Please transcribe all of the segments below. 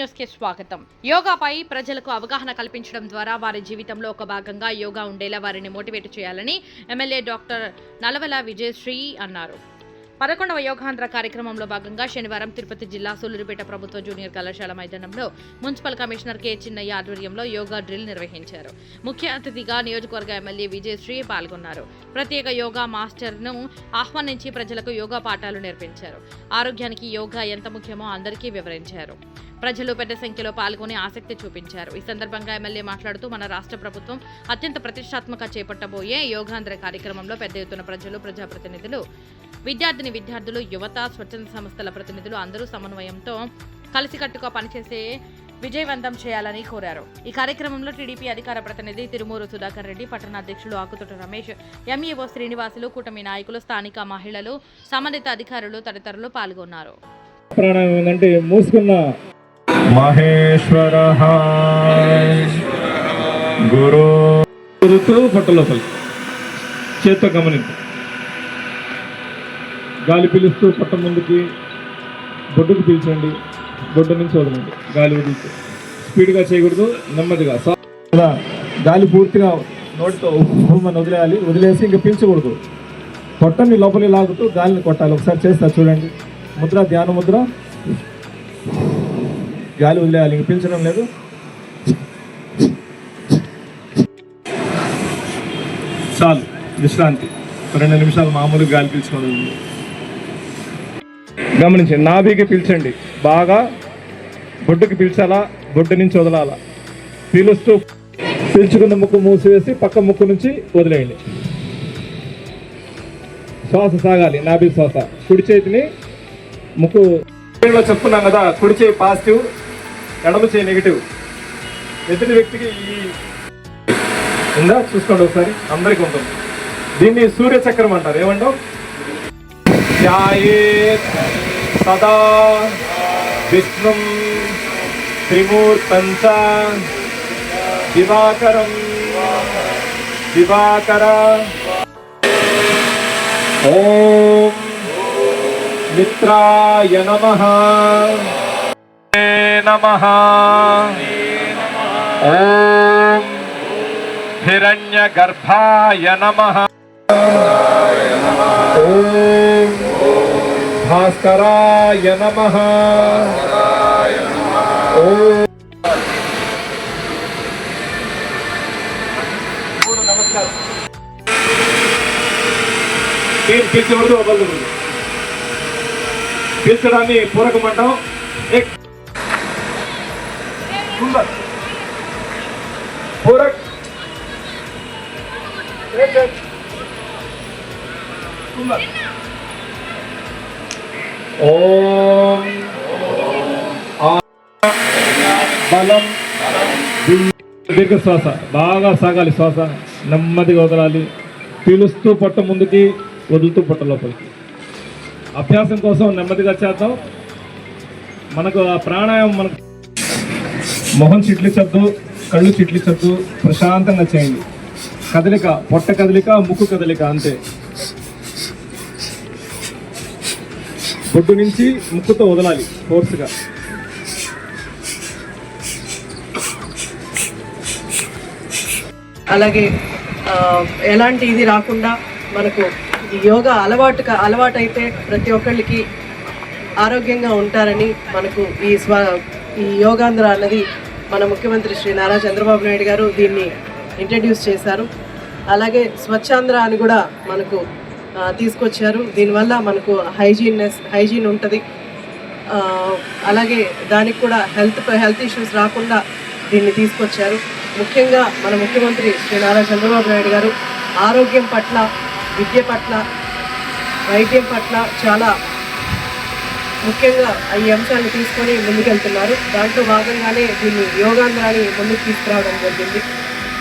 న్యూస్కి స్వాగతం. యోగాపై ప్రజలకు అవగాహన కల్పించడం ద్వారా వారి జీవితంలో ఒక భాగంగా యోగా ఉండేలా వారిని మోటివేట్ చేయాలని ఎమ్మెల్యే డాక్టర్ నలవల విజయశ్రీ అన్నారు. పదకొండవ యోగాంధ్ర కార్యక్రమంలో భాగంగా శనివారం తిరుపతి జిల్లా సూలూరుపేట ప్రభుత్వ జూనియర్ కళాశాల మైదానంలో మున్సిపల్ కమిషనర్ కె చిన్నయ్య ఆధ్వర్యంలో యోగా డ్రిల్ నిర్వహించారు. ముఖ్య అతిథిగా నియోజకవర్గ ఎమ్మెల్యే విజయశ్రీ పాల్గొన్నారు. ప్రత్యేక యోగా మాస్టర్ను ఆహ్వానించి ప్రజలకు యోగా పాఠాలు నేర్పించారు. ఆరోగ్యానికి యోగా ఎంత ముఖ్యమో అందరికీ వివరించారు. ప్రజలు పెద్ద సంఖ్యలో పాల్గొని ఆసక్తి చూపించారు. ఈ సందర్భంగా ఎమ్మెల్యే మాట్లాడుతూ మన రాష్ట్ర ప్రభుత్వం అత్యంత ప్రతిష్టాత్మక చేపట్టబోయే యోగాంధ్ర కార్యక్రమంలో పెద్ద ఎత్తున ప్రజలు ప్రజాప్రతినిధులు విద్యార్థిని విద్యార్థులు యువత స్వచ్ఛంద సంస్థల ప్రతినిధులు అందరూ సమన్వయంతో కలిసికట్టుగా పనిచేసే విజయవంతం చేయాలని కోరారు. ఈ కార్యక్రమంలో టీడీపీ అధికార ప్రతినిధి తిరుమూరు సుధాకర్ రెడ్డి పట్టణ అధ్యక్షులు ఆకుతోట రమేష్ ఎంఈఓ శ్రీనివాసులు కూటమి నాయకులు స్థానిక మహిళలు సంబంధిత అధికారులు తదితరులు పాల్గొన్నారు. ప్రాణాయామం ఏంటంటే మూసుకున్న మహేశ్వర. గురు చేత్తో గాలి పీలుస్తూ పొట్ట ముందుకి బొడ్డుకు పీల్చండి. బొడ్డు నుంచి వదలండి. గాలి వదిలితే. స్పీడ్గా చేయకూడదు నెమ్మదిగా. సా- గాలి పూర్తిగా నోటితో ఉమ్మని వదిలేయాలి. వదిలేసి ఇంకా పీల్చకూడదు. పొట్టని లోపలి లాగుతూ గాలిని కొట్టాలి. ఒకసారి చేస్తా చూడండి. ముద్ర ధ్యాన ముద్ర. గాలి వదిలేయాలి. ఇంక పీల్చడం లేదు. చాలు. విశ్రాంతి. రెండు నిమిషాలు మామూలుగా గాలి పీల్చుకోండి గమనించండి. నాభికి పిలిచండి. బాగా బొడ్డుకి పిలిచాలా? బొడ్డు నుంచి వదలాలా? పిలుస్తూ పీల్చుకున్న ముక్కు మూసివేసి పక్క ముక్కు నుంచి వదిలేయండి. శ్వాస సాగాలి. నాభి శ్వాస. కుడి చేతిని ముక్కు చెప్తున్నాం కదా కుడి చేయి పాజిటివ్ ఎడమ చేయి నెగిటివ్. ఎదుటి వ్యక్తికి ఈ ఉందా? చూసుకోండి ఒకసారి. అందరికీ ఉంటుంది. దీన్ని సూర్యచక్రం అంటారు. ఏమంటావు? ध्यायेत् सदा विष्णु त्रिमूर्त दिवाकर। दिवाकर। ॐ मित्राय नमः। नमः। हिण्य गर्भाय नमः। నమ ఓం భాస్కరాయ నమ ఓం నమస్కారం నేను పీల్చకూడదు వదలకూడదు పీల్చడాన్ని పూరకం అంటాం ఎక్ సుందర్ పూరక్ ఓం బలం దీర్ఘ శ్వాస బాగా సాగాలి శ్వాస. నెమ్మదిగా వదలాలి. పిలుస్తూ పొట్ట ముందుకి వదులుతూ పొట్ట లోపలికి. అభ్యాసం కోసం నెమ్మదిగా చేద్దాం. మనకు ఆ ప్రాణాయామం మనకు మొహం చిట్లించద్దు కళ్ళు చిట్లించద్దు ప్రశాంతంగా చేయండి. కదలిక పొట్ట కదలిక ముక్కు కదలిక అంతే. బొడ్డు నుంచి ముక్కుతో వదలాలి ఫోర్స్గా అలాగే ఎలాంటి ఇది రాకుండా మనకు యోగా అలవాటు అలవాటైతే ప్రతి ఒక్కళ్ళకి ఆరోగ్యంగా ఉంటారని మనకు ఈ స్వ ఈ యోగాంధ్ర అన్నది మన ముఖ్యమంత్రి శ్రీ నారా చంద్రబాబు నాయుడు గారు దీన్ని ఇంట్రడ్యూస్ చేశారు. అలాగే స్వచ్ఛాంధ్ర అని కూడా మనకు తీసుకొచ్చారు. దీనివల్ల మనకు హైజీన్నెస్ హైజీన్ ఉంటుంది. అలాగే దానికి కూడా హెల్త్ హెల్త్ ఇష్యూస్ రాకుండా దీన్ని తీసుకొచ్చారు. ముఖ్యంగా మన ముఖ్యమంత్రి శ్రీ నారా చంద్రబాబు నాయుడు గారు ఆరోగ్యం పట్ల విద్య పట్ల వైద్యం పట్ల చాలా ముఖ్యంగా ఈ అంశాన్ని తీసుకొని ముందుకెళ్తున్నారు. దాంట్లో భాగంగానే దీన్ని యోగాంధ్రాన్ని ముందుకు తీసుకురావడం జరిగింది.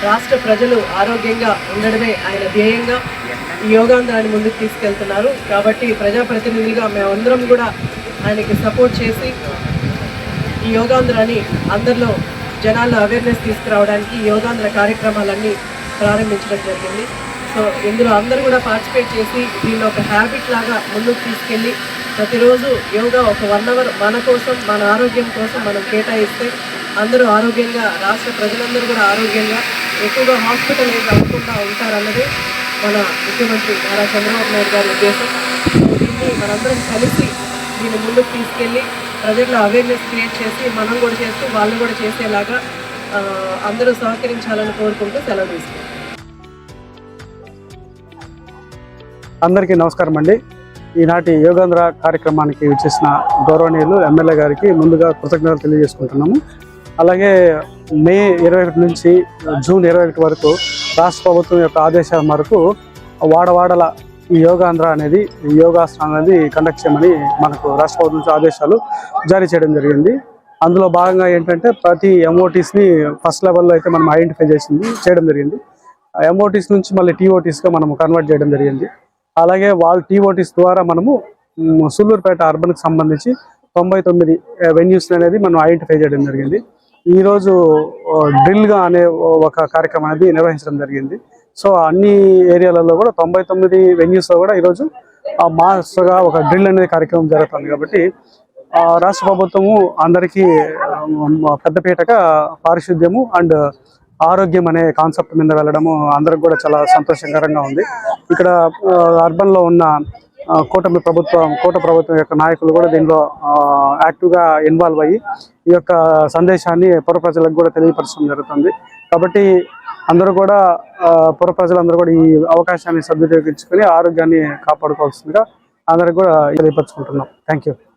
రాష్ట్ర ప్రజలు ఆరోగ్యంగా ఉండడమే ఆయన ధ్యేయంగా యోగాంధ్రాన్ని ముందుకు తీసుకెళ్తున్నారు. కాబట్టి ప్రజాప్రతినిధులుగా మేమందరం కూడా ఆయనకి సపోర్ట్ చేసి ఈ యోగాంధ్రాన్ని అందరిలో జనాల్లో అవేర్నెస్ తీసుకురావడానికి యోగాంధ్ర కార్యక్రమాలన్నీ ప్రారంభించడం జరిగింది. సో ఇందులో అందరూ కూడా పార్టిసిపేట్ చేసి దీన్ని ఒక హ్యాబిట్ లాగా ముందుకు తీసుకెళ్ళి ప్రతిరోజు యోగా ఒక వన్ అవర్ మన కోసం మన ఆరోగ్యం కోసం మనం కేటాయిస్తే అందరూ ఆరోగ్యంగా రాష్ట్ర ప్రజలందరూ కూడా ఆరోగ్యంగా ఎక్కువగా హాస్పిటలైజ్ అవ్వకుండా ఉంటారన్నది మన ముఖ్యమంత్రి నారా చంద్రబాబు నాయుడు గారి ఉద్దేశం దీన్ని మనందరం కలిసి దీన్ని ముందుకు తీసుకెళ్ళి ప్రజల్లో అవేర్నెస్ క్రియేట్ చేసి మనం కూడా చేస్తూ వాళ్ళు కూడా చేసేలాగా అందరూ సహకరించాలని కోరుకుంటూ సెలవు తీసుకుంటాం అందరికీ నమస్కారం అండి. ఈనాటి యోగాంధ్ర కార్యక్రమానికి వచ్చేసిన గౌరవనీయులు ఎమ్మెల్యే గారికి ముందుగా కృతజ్ఞతలు తెలియజేసుకుంటున్నాము. అలాగే మే ఇరవై ఒకటి నుంచి జూన్ ఇరవై ఒకటి వరకు రాష్ట్ర ప్రభుత్వం యొక్క ఆదేశాల మేరకు వాడవాడల ఈ యోగాంధ్ర అనేది ఈ యోగాసనం అనేది కండక్ట్ చేయమని మనకు రాష్ట్ర ప్రభుత్వం ఆదేశాలు జారీ చేయడం జరిగింది. అందులో భాగంగా ఏంటంటే ప్రతి ఎంఓటీస్ని ఫస్ట్ లెవెల్లో అయితే మనం ఐడెంటిఫై చేసింది చేయడం జరిగింది. ఎంఓటీస్ నుంచి మళ్ళీ టీఓటీస్గా మనం కన్వర్ట్ చేయడం జరిగింది. అలాగే వాళ్ళ టీఓటీస్ ద్వారా మనము సూళ్ళూరుపేట అర్బన్కి సంబంధించి తొంభై తొమ్మిది వెన్యూస్ అనేది మనం ఐడెంటిఫై చేయడం జరిగింది. ఈరోజు డ్రిల్గా అనే ఒక కార్యక్రమం అనేది నిర్వహించడం జరిగింది. సో అన్ని ఏరియాలలో కూడా తొంభై తొమ్మిది వెన్యూస్లో కూడా ఈరోజు మాస్గా ఒక డ్రిల్ అనేది కార్యక్రమం జరుగుతుంది కాబట్టి రాష్ట్ర ప్రభుత్వము అందరికీ పెద్దపీటగా పారిశుద్ధ్యము అండ్ ఆరోగ్యం అనే కాన్సెప్ట్ మీద వెళ్ళడము అందరికి కూడా చాలా సంతోషకరంగా ఉంది. ఇక్కడ అర్బన్లో ఉన్న కూటమి ప్రభుత్వం కూట ప్రభుత్వం యొక్క నాయకులు కూడా దీనిలో యాక్టివ్గా యాక్టివ్గా ఇన్వాల్వ్ అయ్యి ఈ యొక్క సందేశాన్ని పుర ప్రజలకు కూడా తెలియపరచడం జరుగుతుంది. కాబట్టి అందరూ కూడా ఆ, ప్రజలందరూ కూడా ఈ అవకాశాన్ని సద్వినియోగించుకొని ఆరోగ్యాన్ని కాపాడుకోవాల్సిందిగా అందరికి కూడా తెలియపరచుకుంటున్నాం. Thank you